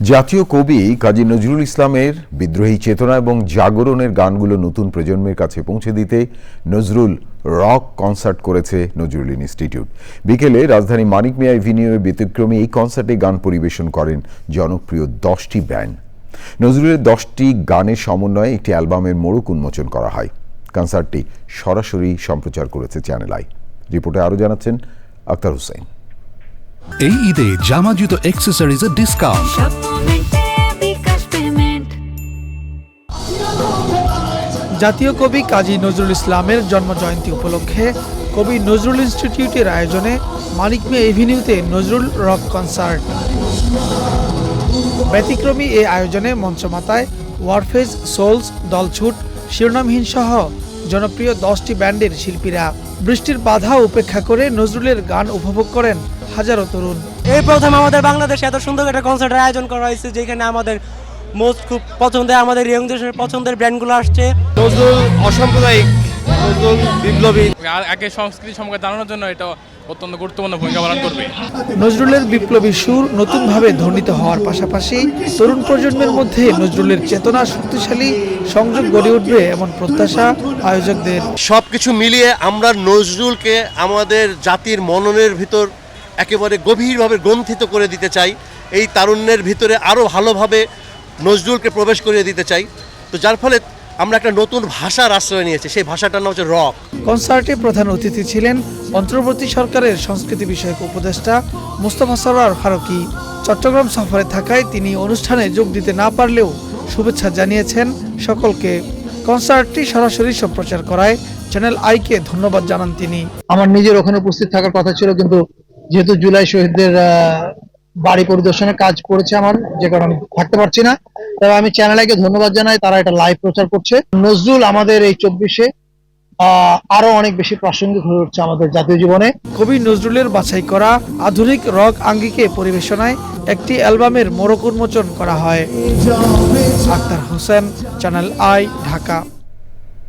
জাতীয় কবি কাজী নজরুল ইসলামের বিদ্রোহী চেতনা এবং জাগরণের গানগুলো নতুন প্রজন্মের কাছে পৌঁছে দিতে নজরুল রক কনসার্ট করেছে নজরুল ইনস্টিটিউট। বিকেলে রাজধানী মানিক মিয়া এভিনিউয়ে ব্যতিক্রমী এই কনসার্টে গান পরিবেশন করেন জনপ্রিয় দশটি ব্যান্ড। নজরুলের দশটি গানের সমন্বয়ে একটি অ্যালবামের মোড়ক উন্মোচন করা হয়। কনসার্টটি সরাসরি সম্প্রচার করেছে চ্যানেল আই। রিপোর্টে আরও জানাচ্ছেন আক্তার হোসেন এই ঈদে জামা জুতো অ্যাক্সেসরিজের ডিসকাউন্ট জাতীয় কবি কাজী নজরুল ইসলামের জন্মজয়ন্তী উপলক্ষে কবি নজরুল ইনস্টিটিউটের আয়োজনে মানিক মিয়া এভিনিউতে নজরুল রক কনসার্ট। ব্যতিক্রমী এ আয়োজনে মঞ্চমাতায় ওয়ারফেজ, সোলস, দলছুট, শিরোনামহীন সহ জনপ্রিয় দশটি ব্যান্ডের শিল্পীরা বৃষ্টির বাধা উপেক্ষা করে নজরুলের গান উপভোগ করেন হাজারো তরুণ। এই প্রথম আমাদের বাংলাদেশে এত সুন্দর একটা কনসার্টের আয়োজন করা হয়েছে যেখানে আমাদের মোস্ট খুব পছন্দের আমাদের ইয়ং দেশের পছন্দের ব্র্যান্ডগুলো আসছে। নজরুল অসাম্প্রদায়িক নজরুল বিপ্লবী। আর একে সংস্কৃতি সম্পর্কে জানানোর জন্য এটা অত্যন্ত গুরুত্বপূর্ণ ভূমিকা পালন করবে। নজরুলের বিপ্লবী সুর নতুনভাবে ধ্বনিত হওয়ার পাশাপাশি তরুণ প্রজন্মের মধ্যে নজরুলের চেতনা শক্তিশালী সংযোগ গড়ে উঠবে এমন প্রত্যাশা আয়োজকদের। সব কিছু মিলিয়ে আমরা নজরুলকে আমাদের জাতির মননের ভিতর একেবারে গভীরভাবে গ্রন্থিত করে দিতে চাই। এই তারুণ্যের ভিতরে আরও ভালোভাবে নজরুলকে প্রবেশ করিয়ে দিতে চাই। তো যার ফলে আমরা একটা নতুন ভাষার আশ্রয় নিয়েছি সেই ভাষাটার নাম হচ্ছে রক কনসার্টে প্রধান অতিথি ছিলেন অন্তর্বর্তী সরকারের সংস্কৃতি বিষয়ক উপদেষ্টা মোস্তফা সরোয়ার ফারুকী। চট্টগ্রাম সফরে থাকায় তিনি অনুষ্ঠানে যোগ দিতে না পারলেও শুভেচ্ছা জানিয়েছেন সকলকে। কনসার্টটি সরাসরি সম্প্রচার করায় চ্যানেল আইকে ধন্যবাদ জানান তিনি। আমার নিজের ওখানে উপস্থিত থাকার কথা ছিল কিন্তু যেহেতু জুলাই শহীদদের আহ, বাড়ি পরিদর্শনের কাজ করেছে আমার, যে কারণে থাকতে পারছি না। তবে আমি চ্যানেলকে ধন্যবাদ জানাই, তারা এটা লাইভ প্রচার করছে। নজরুল আমাদের এই চব্বিশে আরও অনেক বেশি প্রাসঙ্গিক হয়ে উঠছে আমাদের জাতীয় জীবনে। কবি নজরুলের বাছাই করা আধুনিক রক আঙ্গিকে পরিবেশনায় একটি অ্যালবামের মোড়ক উন্মোচন করা হয়। Akhtar Hossain channel I Dhaka